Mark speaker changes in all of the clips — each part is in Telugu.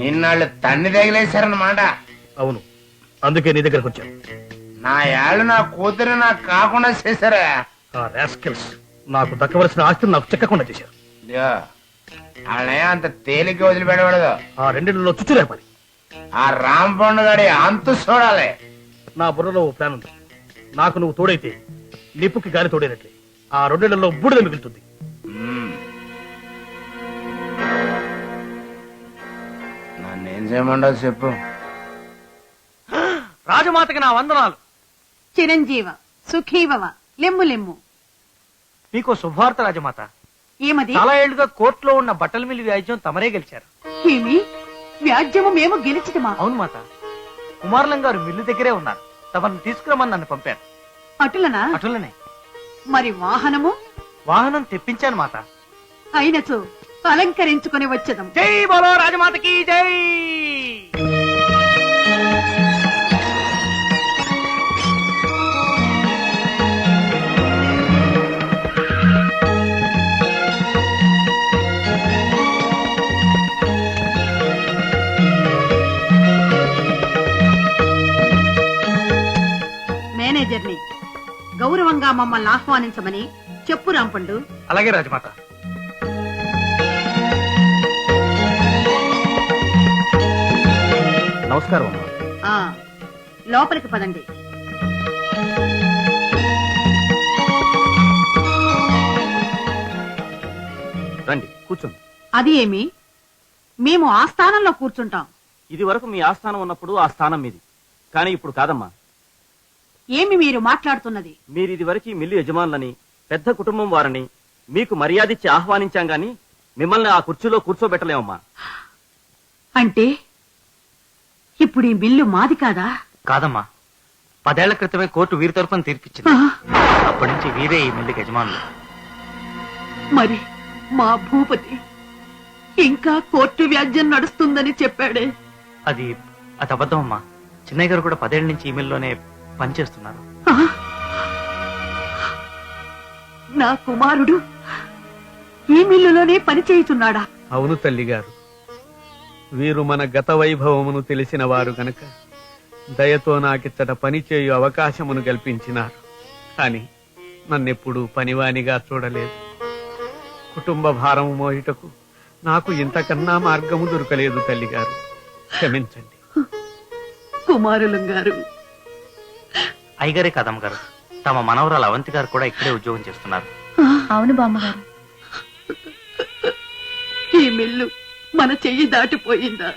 Speaker 1: నిన్నాళ్ళు తన్ని తగిలేశారన్నమాట.
Speaker 2: అవును. అందుకే నీ దగ్గరకు వచ్చాను.
Speaker 1: నా ఏళ్ళు నా కూతురు నాకు కాకుండా చేశారా.
Speaker 2: ఆ రాస్కెల్స్ నాకు దక్కవలసిన ఆస్తిని నాకు చెక్కకుండా చేశారు.
Speaker 1: వాళ్ళనే అంత తేలిక వదిలిపెట్టకూడదు.
Speaker 2: ఆ రెండిళ్ళలో చుచ్చురేపాలి
Speaker 1: ఆ రాంపండు గడి అంతు చూడాలి.
Speaker 2: నా బుర్రలో ఓ ప్లాన్ ఉంది. నాకు నువ్వు తోడైతే నిప్పుకి గాలి తోడైనట్లే. ఆ రెండేళ్ళలో బూడిద మిగులుతుంది.
Speaker 1: చేయమంటావు చెప్పు.
Speaker 3: రాజమాతకి నా వందనాలు.
Speaker 4: చిరంజీవ సుఖీభవ లెమ్ము లెమ్ము.
Speaker 3: మీకు శుభార్త రాజమాత.
Speaker 4: ఏమది?
Speaker 3: చాలా ఏళ్ళుగా కోర్టులో ఉన్న బట్టల మిల్లి వ్యాజ్యం తమరే గెలిచారు.
Speaker 4: ఏమి? వ్యాజ్యము మేము గెలిచితమా
Speaker 3: అవును మాత. కుమారులం గారు మిల్లు దగ్గరే ఉన్నారు. తమను తీసుకురమ్మని నన్ను పంపారు.
Speaker 4: అటులనా?
Speaker 3: అటులనే.
Speaker 4: మరి వాహనము?
Speaker 3: వాహనం తెప్పించాను మాత.
Speaker 4: అయినచో. అలంకరించుకొని వచ్చదం
Speaker 3: జై బోలో రాజమాతకి జై!
Speaker 4: మేనేజర్ని గౌరవంగా మమ్మల్ని ఆహ్వానించమని చెప్పు రాంపండు.
Speaker 3: అలాగే రాజమాత.
Speaker 2: నమస్కారం అమ్మా.
Speaker 4: ఆ లోపలికి పదండి.
Speaker 5: రండి కూర్చోండి.
Speaker 4: అది ఏమి? మేము ఆ స్థానంలో కూర్చుంటాం.
Speaker 5: ఇది వరకు మీ ఆస్థానం ఉన్నప్పుడు ఆ స్థానం మీది. కానీ ఇప్పుడు కాదమ్మా.
Speaker 4: ఏమి మీరు మాట్లాడుతున్నది?
Speaker 5: మీరు ఇది వరకు మిల్లు యజమానులని పెద్ద కుటుంబం వారని మీకు మర్యాదిచ్చి ఆహ్వానించాం గాని మిమ్మల్ని ఆ కుర్చీలో కూర్చోబెట్టలేమమ్మా.
Speaker 4: అంటే? ఇప్పుడు ఈ బిల్లు మాది కాదా?
Speaker 3: కాదమ్మా. పదేళ్ళ క్రితమే కోర్టు వీరి తరఫున తీర్పిచ్చింది. అప్పటి నుంచి వీరే ఈ మిల్లుకి యజమానులు.
Speaker 4: మరి మా భూపతి ఇంకా కోర్టు వ్యాజ్యం నడుస్తుందని చెప్పాడే.
Speaker 3: అది అది అబద్ధం అమ్మా. చిన్నయ్య గారు కూడా పదేళ్ళ నుంచి ఈ మిల్లులోనే పనిచేస్తున్నారు?
Speaker 4: నా కుమారుడు ఈ మిల్లులోనే పని చేయుచున్నాడా
Speaker 6: అవును తల్లిగారు. వీరు మన గత వైభవమును తెలిసిన వారు గనక దయతో నాకిచ్చట పని చేయు అవకాశమును కల్పించినారు. కాని నన్నెప్పుడు పనివానిగా చూడలేదు. కుటుంబ భారము మోయుటకు నాకు ఇంతకన్నా మార్గము దొరకలేదు తల్లిగారు. క్షమించండి.
Speaker 4: కుమారులం గారు.
Speaker 3: అయ్యగారే కదమ్మ గారు తమ మనవరాలు అవంతి గారు కూడా ఇక్కడే ఉద్యోగం చేస్తున్నారు.
Speaker 7: అవును బామ్మగారు.
Speaker 4: ఈ మిల్లు మన చెయ్యి దాటిపోయిందా?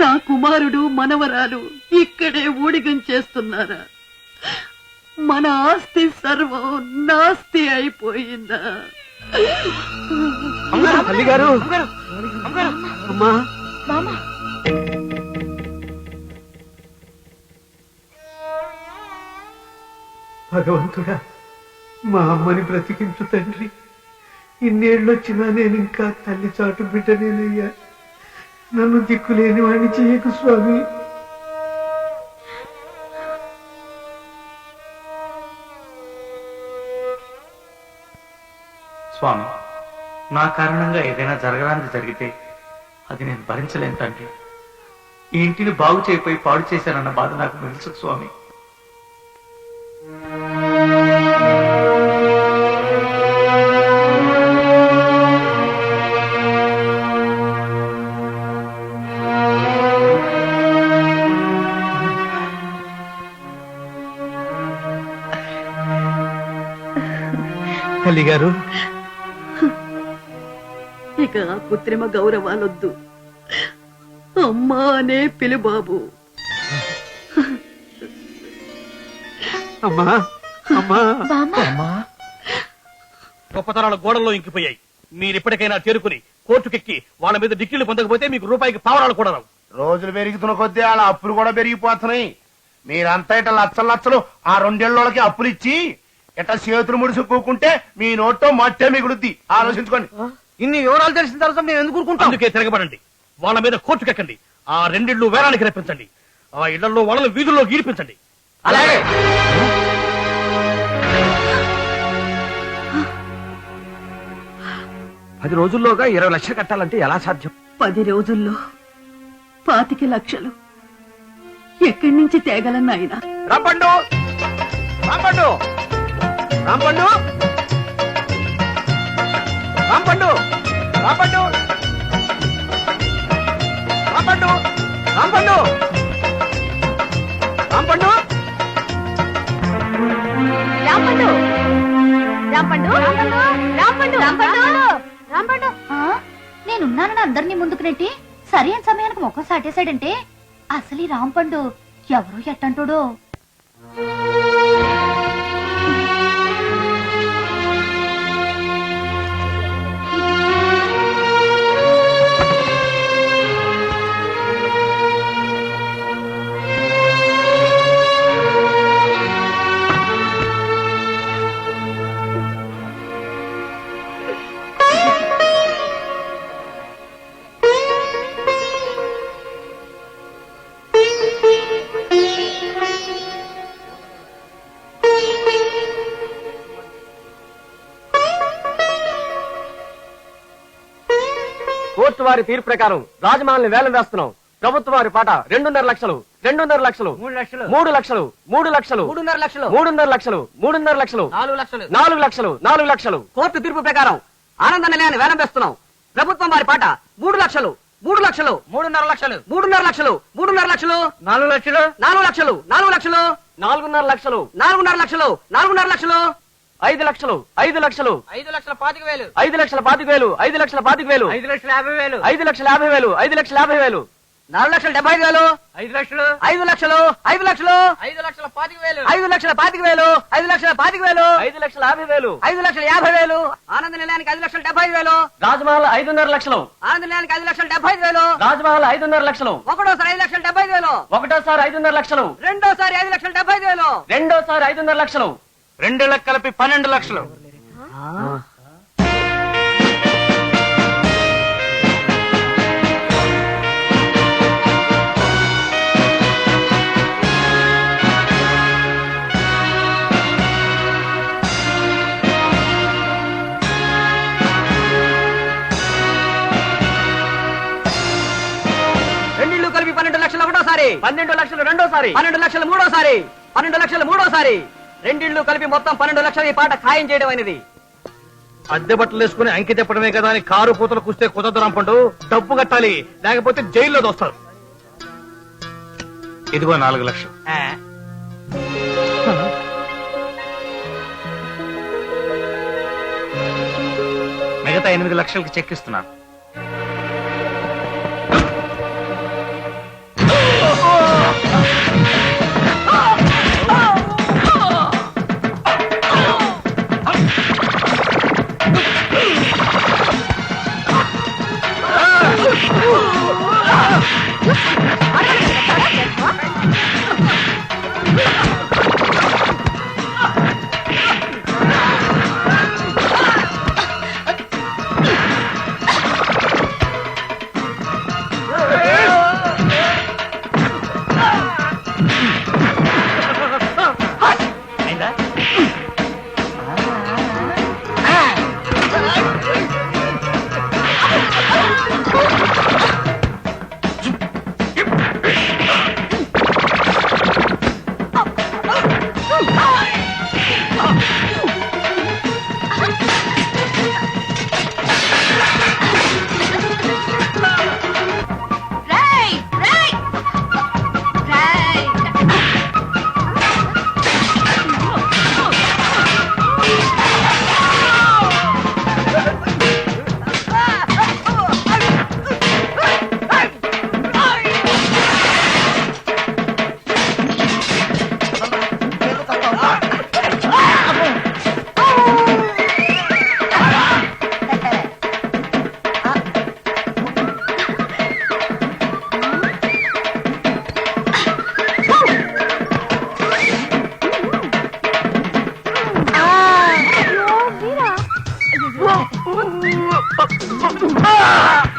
Speaker 4: నా కుమారుడు మనవరాలు ఇక్కడే ఊడిగం చేస్తున్నారా? మన ఆస్తి సర్వం నాస్తి అయిపోయిందా?
Speaker 6: అమ్మా! భగవంతుడా మా అమ్మని బ్రతికించు తండ్రి. ఇన్నేళ్ళొచ్చినా నేను ఇంకా తల్లి చాటు బిడ్డనేనయ్యా. నన్ను దిక్కులేని వాడిని చేయకు స్వామి.
Speaker 3: స్వామి నా కారణంగా ఏదైనా జరగడానికి జరిగితే అది నేను భరించలేను తండ్రి. ఈ ఇంటిని బాగు చేయిపోయి పాడు చేశానన్న బాధ నాకు తెలుసు స్వామి.
Speaker 6: తల్లిగారు
Speaker 4: ఇక ఆ కృత్రిమ గౌరవాలొద్దు. అమ్మా అనే పిలుబాబు.
Speaker 6: అమ్మా
Speaker 2: గొప్పతనాల గోడల్లో ఇంకిపోయాయి. మీరు ఇప్పటికైనా చేరుకుని కోర్టుకెక్కి వాళ్ళ మీద డిగ్రీలు పొందకపోతే మీకు రూపాయికి పావరాలు కూడా రావు.
Speaker 1: రోజులు పెరుగుతున్న కొద్దీ వాళ్ళ అప్పులు కూడా పెరిగిపోతున్నాయి. మీరంతా ఇట్లా లచ్చలు లచ్చలు ఆ రెండేళ్ళకి అప్పులు ఇచ్చి ఇట్లా చేతులు ముడిసి పూకుంటే మీ నోట్లో మట్టే మిగులుద్ది. ఆలోచించుకోండి.
Speaker 3: ఇన్ని వివరాలు తెలిసిన తర్వాత మేము ఎందుకు ఊరుకుంటాం?
Speaker 2: అందుకే తిరగబడండి. వాళ్ళ మీద కోర్టుకెక్కండి ఆ రెండిళ్ళు వేరానికి రప్పించండి. ఆ ఇళ్ళలో వాళ్ళని వీధుల్లో గీడిపించండి.
Speaker 1: అలాగే.
Speaker 5: పది రోజుల్లోగా ఇరవై లక్షలు కట్టాలంటే ఎలా సాధ్యం?
Speaker 4: పది రోజుల్లో పాతిక లక్షలు. ఎక్కడి నుంచి తేగలన్న ఆయన
Speaker 5: రాంపండు రాంపండు రాంపండు రాంపండు రాంపండు రాంపండు రాంపండు రాంపండు
Speaker 7: రాంపండు రాంపండు రాంపండు రాంపండు రాంపండు నేనున్నానని అందరినీ ముందుకు నెట్టి సరైన సమయానికి ముఖం సాటేశాడంటే అసలు ఈ రాంపండు ఎవరు ఎట్టంటుడో
Speaker 5: వారి తీర్పు ప్రకారం రాజమహల్ని వేలం వేస్తున్నాం. ప్రభుత్వ వారి పాట రెండున్నర లక్షలు రెండున్నర లక్షలు
Speaker 8: మూడు లక్షలు.
Speaker 5: మూడు లక్షలు మూడు లక్షలు
Speaker 8: మూడున్నర లక్షలు.
Speaker 5: మూడున్నర లక్షలు మూడున్నర లక్షలు
Speaker 8: నాలుగు లక్షలు.
Speaker 5: నాలుగు లక్షలు నాలుగు లక్షలు.
Speaker 8: కోర్టు తీర్పు ప్రకారం ఆనంద నిలయాన్ని వేలం వేస్తున్నాం. ప్రభుత్వం వారి పాట మూడు లక్షలు మూడు లక్షలు. మూడున్నర లక్షలు. మూడున్నర లక్షలు మూడున్నర లక్షలు. నాలుగు లక్షలు. నాలుగు లక్షలు నాలుగు లక్షలు.
Speaker 5: నాలుగున్నర లక్షలు.
Speaker 8: నాలుగున్నర లక్షలు నాలుగున్నర లక్షలు.
Speaker 5: ఐదు లక్షలు ఐదు లక్షలు
Speaker 8: ఐదు లక్షల పాతిక వేలు
Speaker 5: ఐదు లక్షల పాతిక వేలు ఐదు లక్షల పాతిక వేలు
Speaker 8: ఐదు లక్షల యాభై వేలు
Speaker 5: ఐదు లక్షల యాభై వేలు ఐదు లక్షల యాభై వేలు
Speaker 8: నాలుగు లక్షల డెబ్బై ఐదు వేలు ఐదు లక్షలు ఐదు లక్షలు ఐదు లక్షలు ఐదు లక్షల పాతిక వేలు ఐదు లక్షల పాతిక వేలు ఐదు లక్షల పాతిక వేలు
Speaker 5: ఐదు లక్షల యాభై వేలు
Speaker 8: ఐదు లక్షల యాభై వేలు ఆనంద నిలయానికి ఐదు లక్షల డెబ్బై ఐదు వేలు
Speaker 5: రాజమహల్ ఐదున్నర లక్షలు
Speaker 8: ఆనంద నిలయానికి ఐదు లక్షల డెబ్బై ఐదు వేలు
Speaker 5: రాజమహల్ ఐదున్నర లక్షలు
Speaker 8: ఒకటోసారి ఐదు లక్షల డెబ్బై ఐదు వేలు
Speaker 5: ఒకటోసారి ఐదున్నర లక్షలు
Speaker 8: రెండోసారి ఐదు లక్షల డెబ్బై ఐదు వేలు
Speaker 5: రెండోసారి ఐదున్నర లక్షలు
Speaker 3: రెండేళ్ళకి కలిపి పన్నెండు లక్షలు.
Speaker 8: రెండిళ్ళు కలిపి పన్నెండు లక్షలు ఒకటోసారి.
Speaker 5: పన్నెండు లక్షలు రెండోసారి.
Speaker 8: పన్నెండు లక్షలు మూడోసారి. పన్నెండు లక్షలు మూడోసారి. రెండిళ్ళు కలిపి మొత్తం పన్నెండు లక్షలు ఈ పాట ఖాయం చేయడం అనేది.
Speaker 2: అద్దె బట్టలు వేసుకుని అంకి తెప్పడమే కదా అని కారు పూతలు కుస్తే కుదరదు రాంపండు. డబ్బు కట్టాలి లేకపోతే జైల్లో దోస్తారు.
Speaker 3: ఇదిగో నాలుగు లక్షలు. మిగతా ఎనిమిది లక్షలకి చెక్ ఇస్తున్నాను. Ah!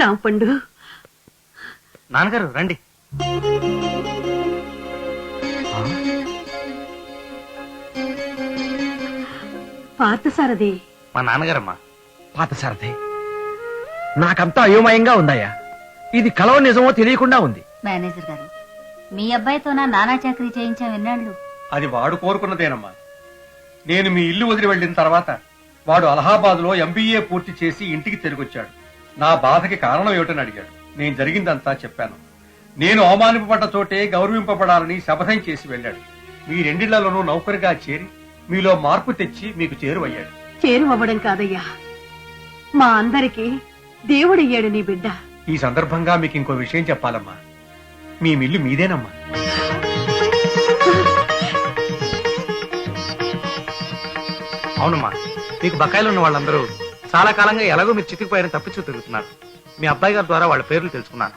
Speaker 4: రాంపండు
Speaker 9: నాన్నగారు రండి.
Speaker 4: పార్థసారథి.
Speaker 9: మా నాన్నగారమ్మా.
Speaker 10: పాత సారథి నాకంతా అయోమయంగా ఉందయ్యా. ఇది కలవ నిజమో తెలియకుండా ఉంది.
Speaker 7: మేనేజర్ గారు మీ అబ్బాయితో నా నానా చాకరీ చేయించాం విన్నాళ్ళు
Speaker 11: అది వాడు కోరుకున్నదేనమ్మా. నేను మీ ఇల్లు వదిలి వెళ్ళిన తర్వాత వాడు అలహాబాద్లో ఎంబీఏ పూర్తి చేసి ఇంటికి తిరిగొచ్చాడు. నా బాధకి కారణం ఏమిటని అడిగాడు. నేను జరిగిందంతా చెప్పాను. నేను అవమానింపబడ్డ చోటే గౌరవింపబడాలని శపథం చేసి వెళ్ళాడు. మీ రెండిళ్ళలోనూ నౌకరిగా చేరి మీలో మార్పు తెచ్చి మీకు చేరువయ్యాడు.
Speaker 4: చేరువవ్వడం కాదయ్యా. మా అందరికి దేవుడయ్యాడు నీ బిడ్డ.
Speaker 11: ఈ సందర్భంగా మీకు ఇంకో విషయం చెప్పాలమ్మా. మీ మిల్లు మీదేనమ్మా.
Speaker 3: అవునమ్మా మీకు బకాయిలు ఉన్న వాళ్ళందరూ చాలా కాలంగా ఎలాగో మీరు చితికిపోయారని తప్పించు తిరుగుతున్నారు. మీ అబ్బాయి గారి ద్వారా వాళ్ళ పేర్లు తెలుసుకున్నాను.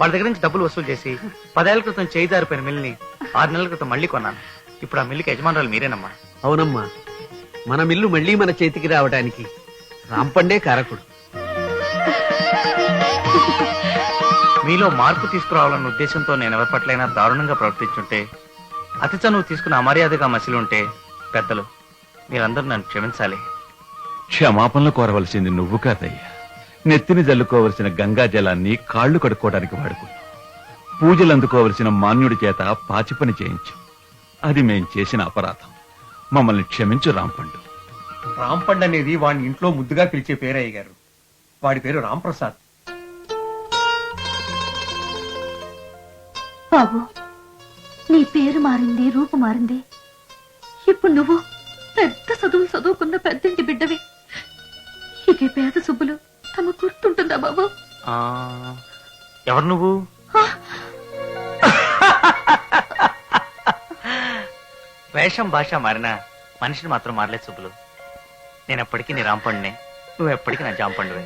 Speaker 3: వాళ్ళ దగ్గర నుంచి డబ్బులు వసూలు చేసి పదేళ్ళ క్రితం చేయి జారిపోయిన మిల్ని ఆరు నెలల క్రితం మళ్ళీ కొన్నాను. ఇప్పుడు ఆ మిల్లుకి యజమానురాలు మీరేనమ్మా.
Speaker 10: అవునమ్మా. మన మిల్లు మళ్ళీ మన చేతికి రావడానికి రాంపండే కారకుడు.
Speaker 3: మీలో మార్పు తీసుకురావాలన్న ఉద్దేశంతో నేను ఎవరి పట్లైనా దారుణంగా ప్రవర్తించుంటే అతి చనువు తీసుకుని అమర్యాదగా మసిలి ఉంటే పెద్దలు మీరందరూ నన్ను క్షమించాలి.
Speaker 12: క్షమాపణలు కోరవలసింది నువ్వు కాదయ్యా. నెత్తిని జల్లుకోవలసిన గంగా జలాన్ని కాళ్ళు కడుక్కోవడానికి వాడుకున్నావు పూజలు అందుకోవలసిన మాన్యుడి చేత పాచి పని చేయించు. అది మేం చేసిన అపరాధం. మమ్మల్ని క్షమించు రాంపండు.
Speaker 11: రాంపండ్ అనేది వాడిని ఇంట్లో ముద్దుగా పిలిచే పేరయ్య గారు వాడి పేరు రాంప్రసాద్.
Speaker 7: బాబు నీ పేరు మారింది రూపు మారింది. ఇప్పుడు నువ్వు పెద్ద చదువు చదువుకున్న పెద్దింటి బిడ్డవి. ఈ పేద సుబ్బులు? తమ గుర్తుంటుందా బాబు?
Speaker 3: ఆ, ఎవరు నువ్వు? వేషం భాష మారినా మనిషిని మాత్రం మారలేదు సుబ్బులు. నేను ఎప్పటికీ నీ రాంపండునే. నువ్వు ఎప్పటికీ నా జాంపండువే.